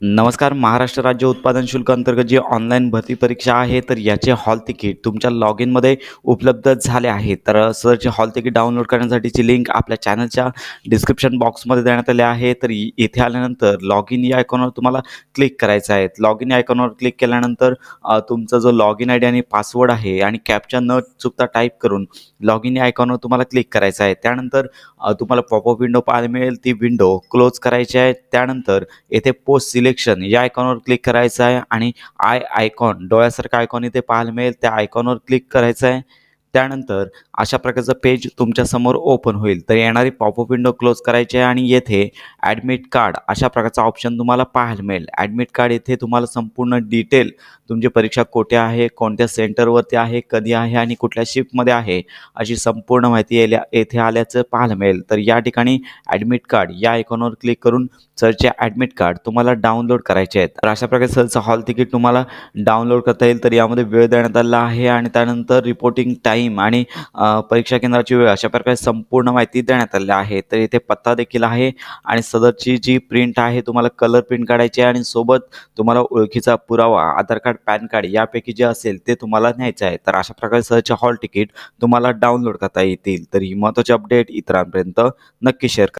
नमस्कार महाराष्ट्र राज्य उत्पादन शुल्क अंतर्गत जी ऑनलाईन भरती परीक्षा आहे तर याचे हॉल तिकीट तुमच्या लॉग इनमध्ये उपलब्ध झाले आहे तर सरचे हॉल तिकीट डाउनलोड करण्यासाठीची लिंक आपल्या चॅनलच्या डिस्क्रिप्शन बॉक्समध्ये देण्यात आली आहे. तर इथे आल्यानंतर लॉग इन या आयकॉनवर तुम्हाला क्लिक करायचं आहे. लॉग इन आयकॉनवर क्लिक केल्यानंतर तुमचा जो लॉग इन आय डी आणि पासवर्ड आहे आणि कॅपच्या न चुकता टाईप करून लॉग इन या आयकॉनवर तुम्हाला क्लिक करायचं आहे. त्यानंतर तुम्हाला पॉपअप विंडो पाहायला मिळेल. ती विंडो क्लोज करायची आहे. त्यानंतर येथे पोस्ट सिलेक्शन या आयकॉनवर क्लिक करायचं आहे आणि आय आयकॉन डोळ्यासारखा आयकॉन इथे पाहायला मिळेल. त्या आयकॉनवर क्लिक करायचं आहे. त्यानंतर अशा प्रकारचं पेज तुमच्यासमोर ओपन होईल. तर येणारी पॉपअप विंडो क्लोज करायची आहे आणि येथे ॲडमिट कार्ड अशा प्रकारचा ऑप्शन तुम्हाला पाहायला मिळेल. ॲडमिट कार्ड येथे तुम्हाला संपूर्ण डिटेल तुमची परीक्षा कोठे आहे कोणत्या सेंटरवरती आहे कधी आहे आणि कुठल्या शिफ्टमध्ये आहे अशी संपूर्ण माहिती येल्या येथे आल्याचं पाहायला मिळेल. तर या ठिकाणी ॲडमिट कार्ड या आयकॉनवर क्लिक करून सरचे ॲडमिट कार्ड तुम्हाला डाउनलोड करायचे आहेत. तर अशा प्रकारे सरचं हॉल तिकीट तुम्हाला डाउनलोड करता येईल. तर यामध्ये वेळ देण्यात आला आहे आणि त्यानंतर रिपोर्टिंग टाईम आणि परीक्षा केंद्राची वेळ अशा प्रकारे संपूर्ण माहिती देण्यात आली आहे. तर इथे पत्ता देखील आहे आणि सदरची जी प्रिंट आहे तुम्हाला कलर प्रिंट काढायची आहे आणि सोबत तुम्हाला ओळखीचा पुरावा आधार कार्ड पॅन कार्ड यापैकी जे असेल ते तुम्हाला न्यायचं आहे. तर अशा प्रकारे सरचे हॉल तिकीट तुम्हाला डाउनलोड करता येतील. तर ही महत्त्वाची अपडेट इतरांपर्यंत नक्की शेअर करा.